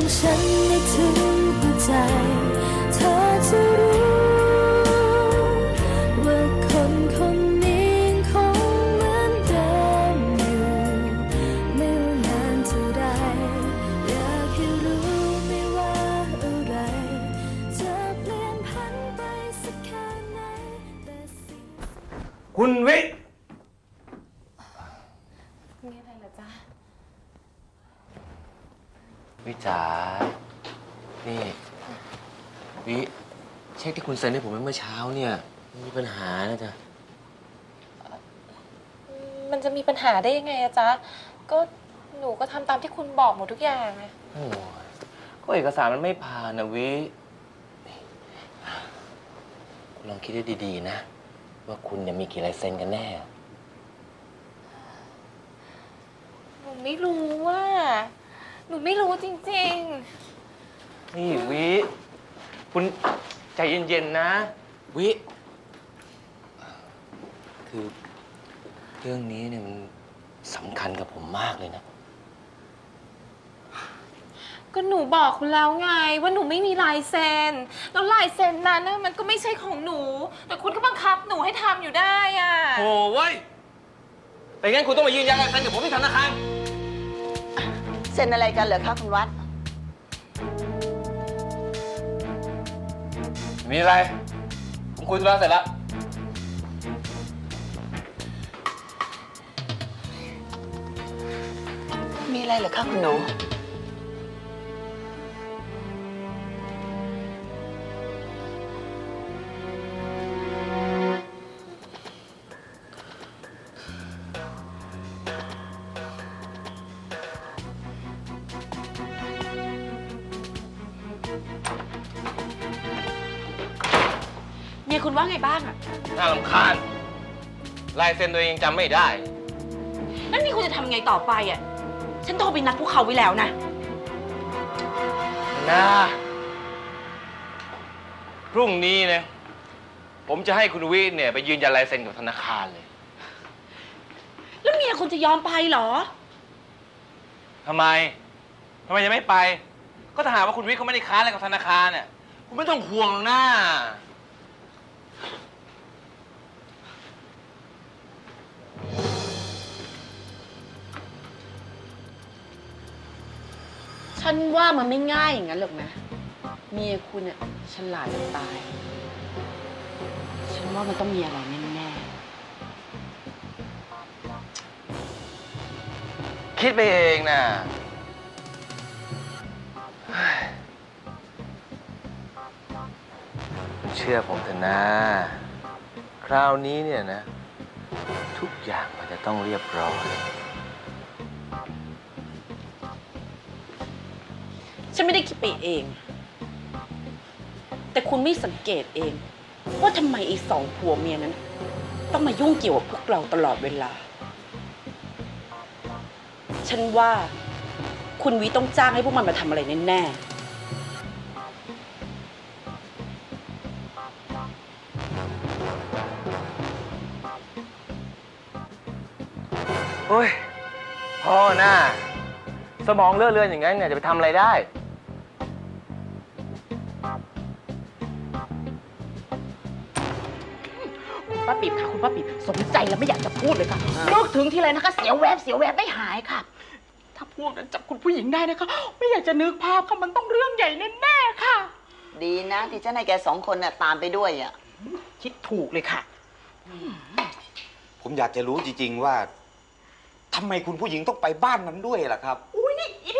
ของฉันให้ถึงหัวใจ เธอจะรู้ ว่าคนคนนี้คงเหมือนเดิมอยู่ไม่ว่านานเท่าไรอยากให้รู้ไม่ว่าอะไร จะเปลี่ยนพันไปสักแค่ไหนแต่สิ่ง คุณวิ มีอะไรเหรอจ๊ะ วิจ๋า นี่ วิเช็คที่คุณเซ็นให้ผมเมื่อเช้าเนี่ยมีปัญหานะจ๊ะ มันจะมีปัญหาได้ยังไงอะจ๊ะ ก็หนูก็ทำตามที่คุณบอกหมดทุกอย่างอะโอ้ยก็เอกสารมันไม่ผ่านนะวินี่คุณลองคิดให้ดีๆนะ ว่าคุณเนี่ยมีกี่ลายเซ็นกันแน่ หนูไม่รู้ว่า หนูไม่รู้จริงนี่วิ คุณใจเย็นๆนะ วิ คือเรื่องนี้เนี่ยมันสำคัญกับผมมากเลยนะ ๆ ก็หนูบอกคุณแล้วไง ว่าหนูไม่มีลายเซ็น แล้วลายเซ็นนั้นนะมันก็ไม่ใช่ของหนู แต่คุณก็บังคับหนูให้ทำอยู่ได้อะ โอ้เว้ยแต่งั้นคุณต้องมายืนยันลายเซ็นกับผมที่ธนาคาร เซ็นอะไรกันเหรอคะคุณวัด มีอะไร ผมคุยธุระเสร็จแล้ว มีอะไรเหรอคะคุณหนู คุณว่าไงบ้างอะน่าลำคาญ ลายเซ็นตัวเองยังจำไม่ได้แล้วนี่คุณจะทำไงต่อไปอะฉันโทรไปนัดพวกเขาไว้แล้วนะ นะ พรุ่งนี้เนี่ยผมจะให้คุณวิเนี่ย ไปยืนยันลายเซ็นกับธนาคารเลยแล้วเมียคุณจะยอมไปเหรอ ทำไมทำไมยังไม่ไป ก็ถ้าหากว่าคุณวิเขาไม่ได้ค้าอะไรกับธนาคารเนี่ยคุณไม่ต้องห่วงหรอกนะ ฉันว่ามันไม่ง่ายอย่างนั้นหรอกนะเมียคุณเนี่ยฉลาดจะตาย ฉันว่ามันต้องมีอะไรแน่คิดไปเองนะเฮ้ยเชื่อผมเถอะนะ คราวนี้เนี่ยนะ ทุกอย่างมันจะต้องเรียบร้อย คิดไปเอง แต่คุณไม่สังเกตเอง ว่าทำไมไอ้สองผัวเมียนั้น ต้องมายุ่งเกี่ยวกับพวกเราตลอดเวลา ฉันว่าคุณวิต้องจ้างให้พวกมันมาทำอะไรแน่ๆโอ้ยพ่อหน้า สมองเลอะเลือนอย่างนั้นเนี่ยจะไปทำอะไรได้ สนใจแล้วไม่อยากจะพูดเลยค่ะนึกถึงทีไรนะคะ เสียวแวบเสียวแวบไม่หายค่ะ ถ้าพวกนั้นจับคุณผู้หญิงได้นะคะ ไม่อยากจะนึกภาพค่ะมันต้องเรื่องใหญ่แน่ๆค่ะ ดีนะ ที่ฉันให้แกสองคนน่ะตามไปด้วยอะ คิดถูกเลยค่ะ ผมอยากจะรู้จริงๆว่าทำไมคุณผู้หญิงต้องไปบ้านนั้นด้วยล่ะครับ อุ้ยนี่อีนี่จันทิพย์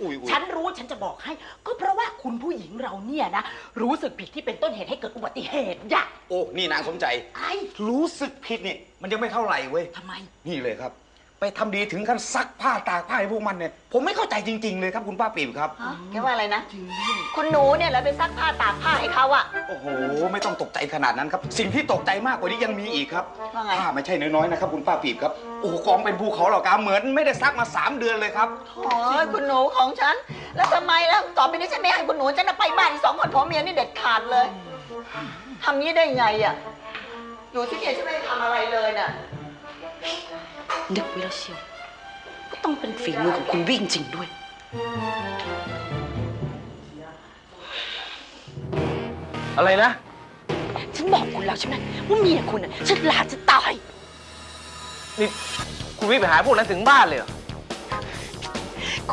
อุ้ยอุ้ยฉันรู้ฉันจะบอกให้ ก็เพราะว่าคุณผู้หญิงเราเนี่ยนะ รู้สึกผิดที่เป็นต้นเหตุให้เกิดอุบัติเหตุอย่าโอ้ นี่นางสมใจ ไอ้รู้สึกผิดนี่ มันยังไม่เท่าไหร่เว้ยทำไม นี่เลยครับ ไปทำดีถึงขั้นซักผ้าตากผ้าให้พวกมันเนี่ย ผมไม่เข้าใจจริง ๆ เลยครับคุณป้าปิ่มครับ ฮะแกว่าอะไรนะคุณหนูเนี่ยแล้วไปซักผ้าตากผ้าให้เขาอะโอ้โห ไม่ต้องตกใจขนาดนั้นครับ สิ่งที่ตกใจมากกว่านี้ยังมีอีกครับว่าไง ผ้าไม่ใช่น้อยๆนะครับคุณป้าปิ่มครับ โอ้โหกองเป็นภูเขาเหรอกาเหมือนไม่ได้ซักมาสามเดือนเลยครับโอ้ยคุณหนูของฉัน แล้วทำไมแล้วต่อไปนี้ฉันไม่ให้คุณหนูฉันจะไปบ้านอีกสองคนผัวเมียนี่เด็ดขาดเลยทำนี้ได้ไงอะอยู่ที่เนี่ยฉันไม่ได้ทำอะไรเลยน่ะ นึกไว้แล้วเชียวก็ต้องเป็นฝีมือของคุณวิ่งจริงๆด้วย อะไรนะ ฉันบอกคุณแล้วใช่ไหมว่าเมียคุณน่ะฉลาดจะตาย นี่คุณวิไปหาพวกนั้นถึงบ้านเลยเหรอ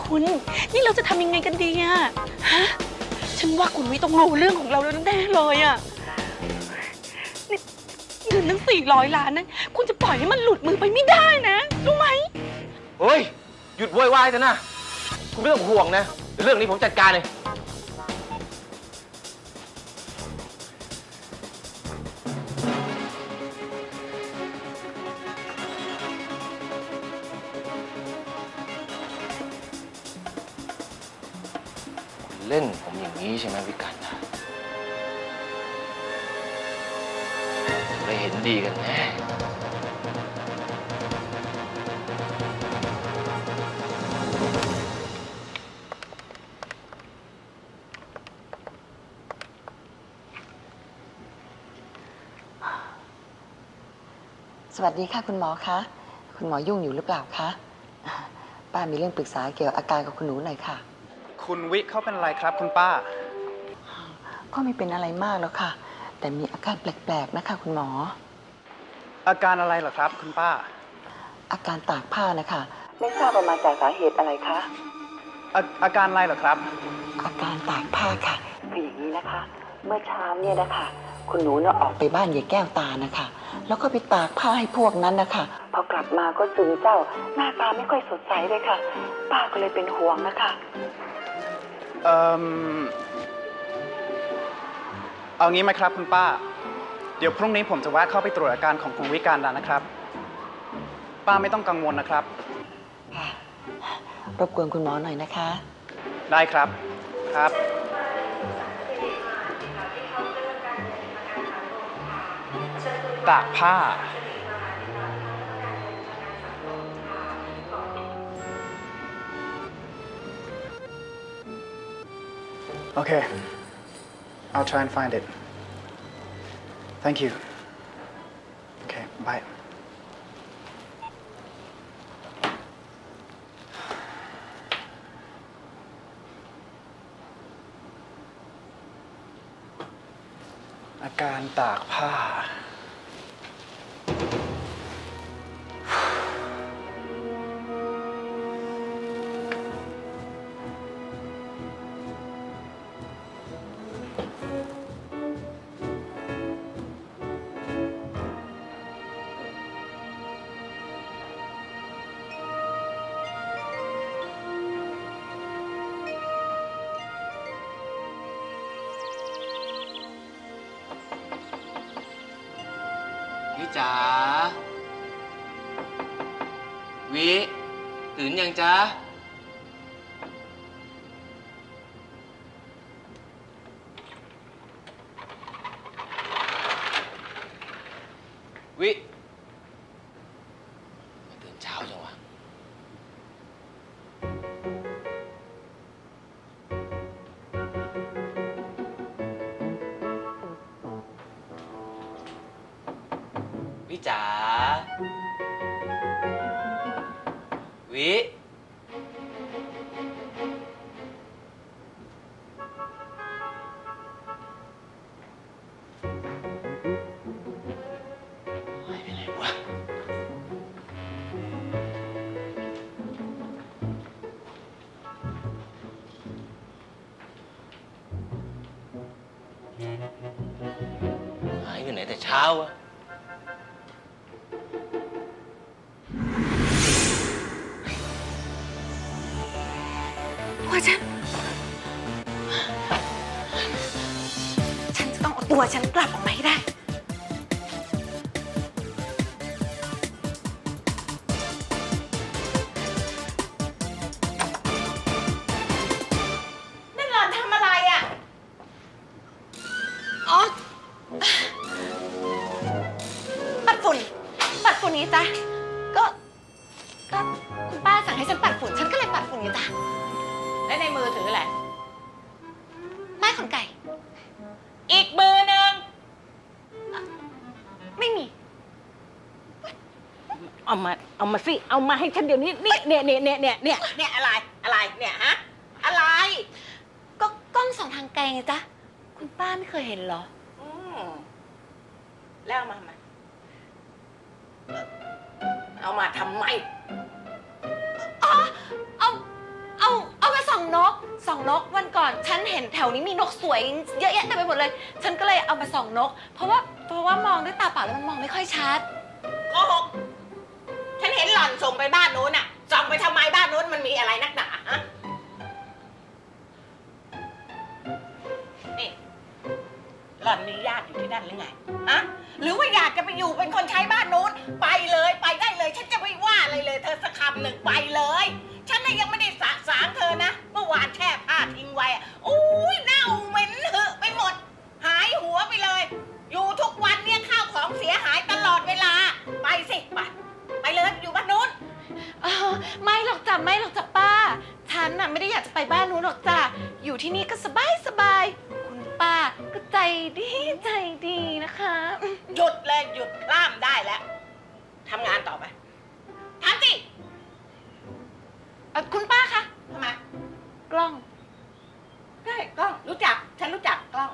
คุณ นี่เราจะทำยังไงกันดีอะฮะ ฉันว่าคุณวิต้องรู้เรื่องของเราแล้วแน่ๆเลยอะนี่เงิน ทั้งสี่ร้อยล้านนะคุณจะปล่อยให้มันหลุดมือไปไม่ได้นะรู้ไหม เฮ้ย หยุดโวยวายเถอะนะ คุณไม่ต้องห่วงนะ เรื่องนี้ผมจัดการเลย เล่นผมอย่างนี้ใช่ไหมวิกัน เราเห็นดีกันแน่สวัสดีค่ะคุณหมอคะ คุณหมอยุ่งอยู่หรือเปล่าคะ ป้ามีเรื่องปรึกษาเกี่ยวกับอาการกับคุณหนูหน่อยค่ะ คุณวิเขาเป็นอะไรครับคุณป้า ก็ไม่เป็นอะไรมากแล้วค่ะ แต่มีอาการแปลกๆนะคะคุณหมอ อาการอะไรเหรอครับ คุณป้า อาการตากผ้านะคะ ไม่ทราบว่ามาจากสาเหตุอะไรคะ อาอาการอะไรเหรอครับ อาการตากผ้าค่ะคืออย่างนี้นะคะ เมื่อเช้าเนี่ยนะคะ คุณหนูเนี่ยออกไปบ้านยายแก้วตานะคะ แล้วก็ไปตากผ้าให้พวกนั้นนะคะพอกลับมาก็ซึมเศร้า หน้าตาไม่ค่อยสดใสเลยค่ะ ป้าก็เลยเป็นห่วงนะคะ เอ่อ เอางี้ไหมครับคุณป้า เดี๋ยวพรุ่งนี้ผมจะแวะเข้าไปตรวจอาการของคุณวิการดานะครับ ป้าไม่ต้องกังวลนะครับรบกวนคุณหมอหน่อยนะคะ ได้ครับครับ ตากผ้า Okay. I'll try and find it. Thank you. Okay, bye. อาการตากผ้า วิจ๋าวิตื่นยังจ๊ะ วิจ๋า ตัวฉัน ฉันจะต้องเอาตัวฉันกลับออกมาให้ได้ เอามา เอามาสิ เอามาให้ฉันเดี๋ยวนี้ นี่เนี่ยเนี่ยเนี่ยเนี่ยเนี่ยเนี่ยอะไร อะไร เนี่ยฮะ อะจ๊ะ คุณป้าไม่เคยเห็นเหรอ อืมแล้วเอามามาเอามาทำไมเอา เอา เอามาส่องนก ส่องนกวันก่อน ฉันเห็นแถวนี้มีนกสวยเยอะแยะเต็มไปหมดเลย ฉันก็เลยเอามาส่องนก เพราะว่า เพราะว่ามองด้วยตาเปล่าแล้วมันมองไม่ค่อยชัด ส่งไปบ้านนู้นน่ะส่งไปทำไมบ้านนู้นมันมีอะไรนักหนาฮะนี่หล่อนมีญาติอยู่ที่นั่นหรือไงฮะหรือว่าอยากจะไปอยู่เป็นคนใช้บ้านนู้นไปเลยไปได้เลย ฉันจะไม่ว่าอะไรเลย เธอสักคำหนึ่งไปเลย ฉันน่ะยังไม่ได้สะสางเธอนะเมื่อวานแช่ผ้าทิ้งไว้อะอุ้ยเน่าเหม็นเหอะไปหมด หายหัวไปเลย อยู่ทุกวันเนี่ยข้าวของเสียหายตลอดเวลา ไปสิไปไปเลยอยู่บ้านนู้น ออไม่หรอกจ้ะไม่หรอกจ้ะป้า ฉันน่ะไม่ได้อยากจะไปบ้านนู้นหรอกจ้ะอยู่ที่นี่ก็สบายสบายคุณป้าก็ใจดีใจดีนะคะ หยุดเลยหยุดล่ามได้แล้วทำงานต่อไปทำสิคุณป้าคะทำไมกล้องใช่กล้องรู้จัก ฉันรู้จักกล้อง